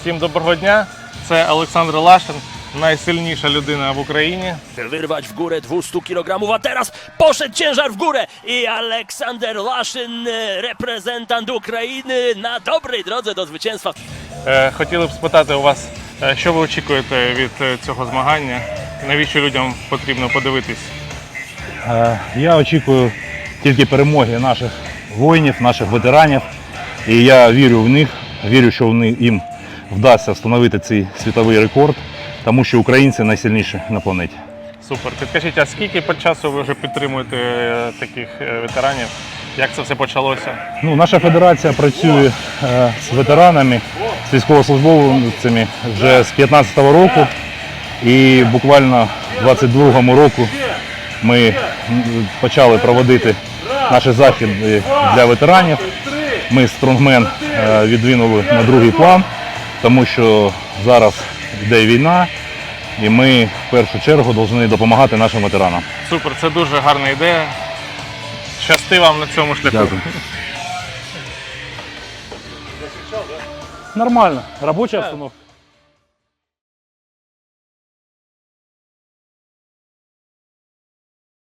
Всім доброго дня. Це Олександр Лашин, найсильніша людина в Україні. Wyrwać w górę 200 kg, a teraz poszedł ciężar w górę i Aleksander Laszyn, e, reprezentant Ukrainy na dobrej drodze do zwycięstwa. Хотіли б спитати у вас, е, що ви очікуєте від е, цього змагання? Навіщо людям потрібно подивитись? Е, Я очікую тільки перемоги наших воїнів, наших ветеранів. І я вірю в них, вірю, що вони, їм вдасться встановити цей світовий рекорд, тому що українці найсильніші на планеті. Супер. Підкажіть, а скільки по часу ви вже підтримуєте е, таких е, ветеранів? Як це все почалося? Ну, наша федерація працює е, з ветеранами, з військовослужбовцями вже з 15-го року. І буквально в 22-му року ми почали проводити наші заходи для ветеранів. Ми стронгмен відвинули на другий план, тому що зараз йде війна, і ми в першу чергу повинні допомагати нашим ветеранам. Супер, це дуже гарна ідея. Щасти вам на цьому шляху. Дякую. Нормально. робоча обстановка.